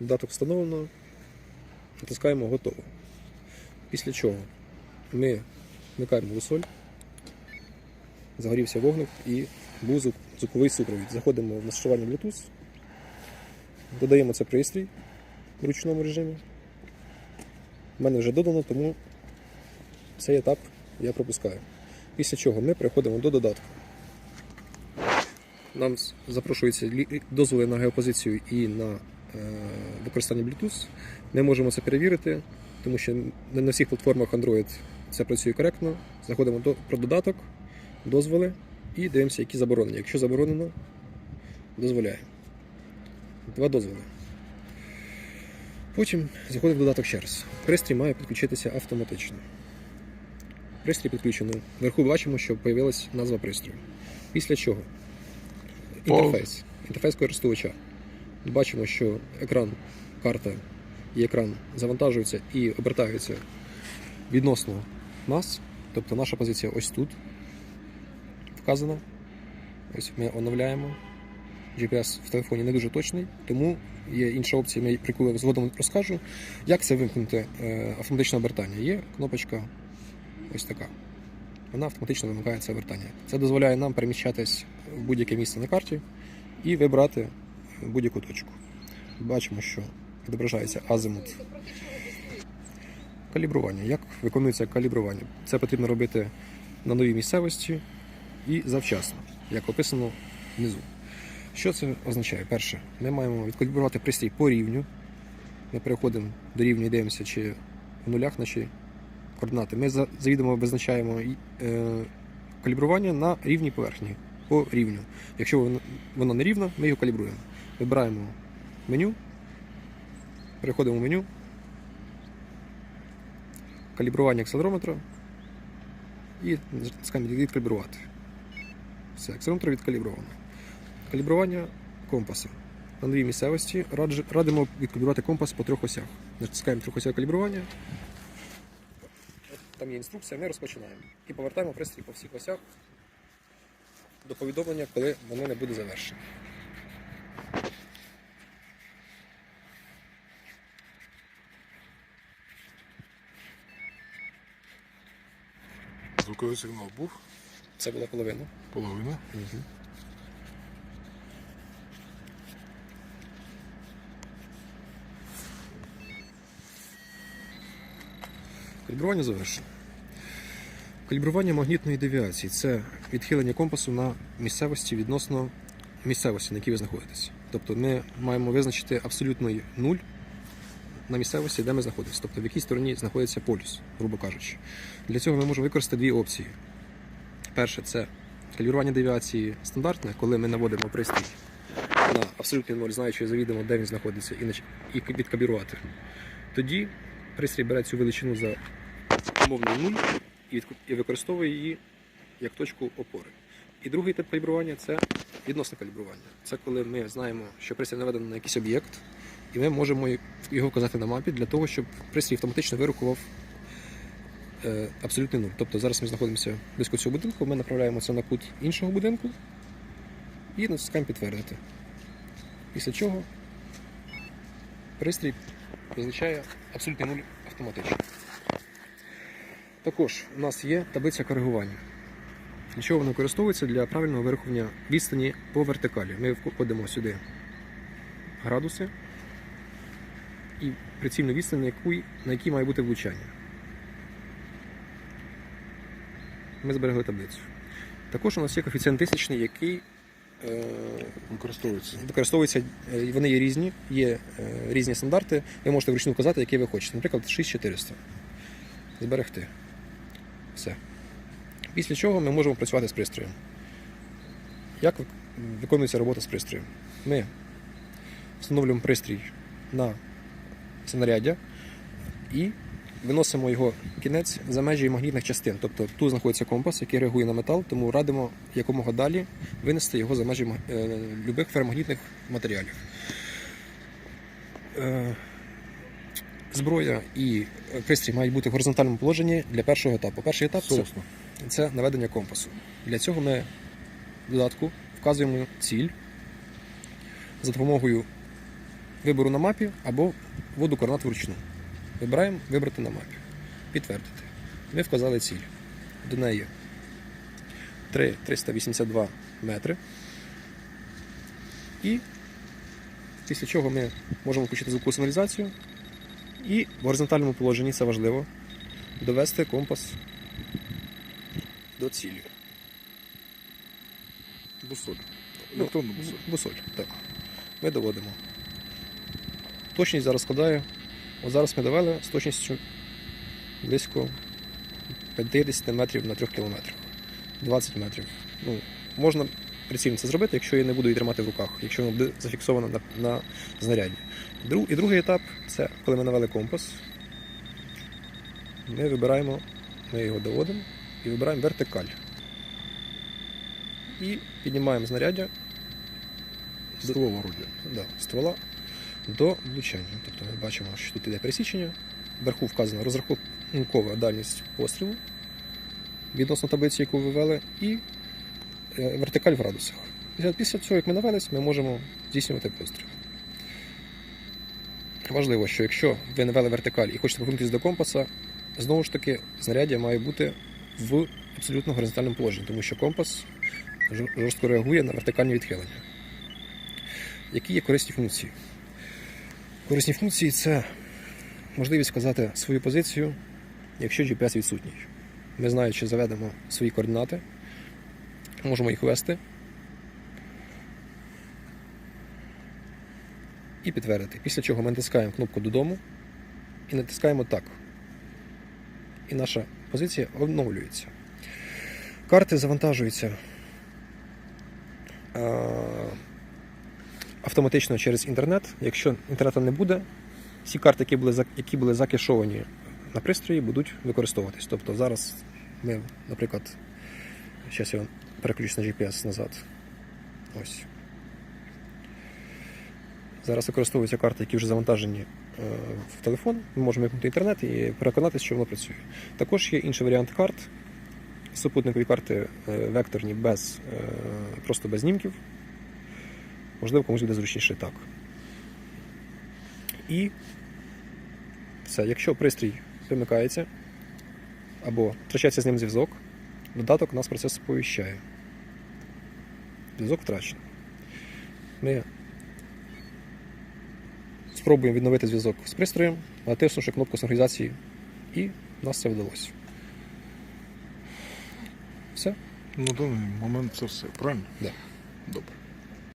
Додаток встановлено, натискаємо готово. Після чого ми вмикаємо висоль, загорівся вогник і був звук- звуковий супровід. Заходимо в налаштування Bluetooth, додаємо це пристрій в ручному режимі. У мене вже додано, тому цей етап я пропускаю. Після чого ми переходимо до додатку. Нам запрошуються дозволи на геопозицію і на використання Bluetooth. Ми можемо це перевірити, тому що не на всіх платформах Android це працює коректно. Заходимо до, про додаток, дозволи і дивимося, які заборонені. Якщо заборонено, дозволяємо. Два дозволи. Потім заходимо в додаток ще раз. Пристрій має підключитися автоматично. Пристрій підключено. Вверху бачимо, що з'явилася назва пристрою. Після чого? Інтерфейс. Інтерфейс користувача. Бачимо, що екран, карта і екран завантажуються і обертаються відносно нас. Тобто наша позиція ось тут вказана. Ось ми оновляємо. GPS в телефоні не дуже точний, тому є інша опція, ми- про яку згодом розкажу. Як це вимкнути е, автоматичне обертання? Є кнопочка ось така. Вона автоматично вимикає це обертання. Це дозволяє нам переміщатись в будь-яке місце на карті і вибрати будь-яку точку. Бачимо, що відображається азимут. Калібрування. Як виконується калібрування? Це потрібно робити на новій місцевості і завчасно, як описано внизу. Що це означає? Перше, ми маємо відкалібрувати пристрій по рівню. Ми переходимо до рівня і дивимося, чи в нулях наші координати. Ми за- завідомо визначаємо е, калібрування на рівній поверхні по рівню. Якщо воно не рівно, ми його калібруємо. Вибираємо меню, переходимо в меню, калібрування акселерометра і натискаємо відкалібрувати. Все, акселерометр відкалібровано. Калібрування компаса. На новій місцевості радимо відкалібрувати компас по трьох осях. Натискаємо трьохосяге калібрування. Там є інструкція, ми розпочинаємо. І повертаємо пристрій по всіх осях до повідомлення, коли воно не буде завершено. Звуковий сигнал був, Це була половина. половина. Калібрування завершено. Калібрування магнітної девіації це відхилення компасу на місцевості відносно місцевості, на якій ви знаходитесь. Тобто ми маємо визначити абсолютний нуль на місцевості, де ми знаходимося, тобто в якій стороні знаходиться полюс, грубо кажучи. Для цього ми можемо використати дві опції. Перше це калібрування девіації стандартне, коли ми наводимо пристрій на абсолютний ноль, знаючи завідомо, де він знаходиться, і відкалібрувати. Тоді пристрій бере цю величину за умовний нуль і використовує її як точку опори. І другий тип калібрування це відносне калібрування. Це коли ми знаємо, що пристрій наведений на якийсь об'єкт, і ми можемо його вказати на мапі для того, щоб пристрій автоматично вирахував е, абсолютний нуль. Тобто зараз ми знаходимося близько цього будинку, ми направляємо це на кут іншого будинку і натискаємо підтвердити. Після чого пристрій визначає абсолютний нуль автоматично. Також у нас є таблиця коригування. Для чого вона використовується для правильного вирахування відстані по вертикалі. Ми вводимо сюди градуси і прицільну відстань, на якій, на якій має бути влучання. Ми зберегли таблицю. Також у нас є коефіцієнт тисячний, який е, Використовується. використовуються, е, вони є різні, є е, різні стандарти. Ви можете вручну вказати, який ви хочете. Наприклад, 6400. Зберегти. Все. Після чого ми можемо працювати з пристроєм. Як виконується робота з пристроєм? Ми встановлюємо пристрій на снаряддя і виносимо його кінець за межі магнітних частин. Тобто тут знаходиться компас, який реагує на метал, тому радимо якомога далі винести його за межі е, любих ферромагнітних матеріалів. Е, Зброя і пристрій мають бути в горизонтальному положенні для першого етапу. Перший етап це, це наведення компасу. Для цього ми в додатку вказуємо ціль за допомогою вибору на мапі або вводу координат вручну. Вибираємо вибрати на мапі. Підтвердити. Ми вказали ціль. До неї 3 382 метри. І після чого ми можемо включити звукову сигналізацію. І в горизонтальному положенні це важливо довести компас до цілі. Бусоль. Ну, Електронну бусоль. Бусоль, так. Ми доводимо. Точність зараз складає. От зараз ми довели з точністю близько 50 метрів на 3 кілометрах. 20 метрів. Ну, можна прицільно це зробити, якщо я не буду її тримати в руках, якщо воно буде зафіксовано на, на знарядді. Друг, і другий етап це коли ми навели компас. Ми вибираємо, ми його доводимо і вибираємо вертикаль. І піднімаємо знаряддя Ствола да, ствола до влучання. Тобто ми бачимо, що тут іде пересічення. Вверху вказана розрахункова дальність пострілу відносно таблиці, яку ви ввели, і е, вертикаль в градусах. Після цього, як ми навелись, ми можемо здійснювати постріл. Важливо, що якщо ви навели вертикаль і хочете повернутися до компаса, знову ж таки, знаряддя має бути в абсолютно горизонтальному положенні, тому що компас жорстко реагує на вертикальні відхилення. Які є корисні функції? Корисні функції це можливість сказати свою позицію, якщо GPS відсутній. Ми знаючи, заведемо свої координати, можемо їх ввести і підтвердити. Після чого ми натискаємо кнопку додому і натискаємо так. І наша позиція оновлюється. Карти завантажуються. Автоматично через інтернет. Якщо інтернету не буде, всі карти, які були, які були закешовані на пристрої, будуть використовуватись. Тобто зараз ми, наприклад, зараз я переключусь на GPS назад. Ось. Зараз використовуються карти, які вже завантажені е, в телефон. Ми можемо вимкнути інтернет і переконатися, що воно працює. Також є інший варіант карт. Супутникові карти е, векторні без, е, просто без знімків. Можливо, комусь буде зручніше так. І все. Якщо пристрій вимикається або втрачається з ним зв'язок, додаток нас про це сповіщає. Зв'язок втрачений. Ми спробуємо відновити зв'язок з пристроєм, натиснувши кнопку синхронізації, і в нас це вдалося. Все. На даний момент це все, правильно? Да. Добре.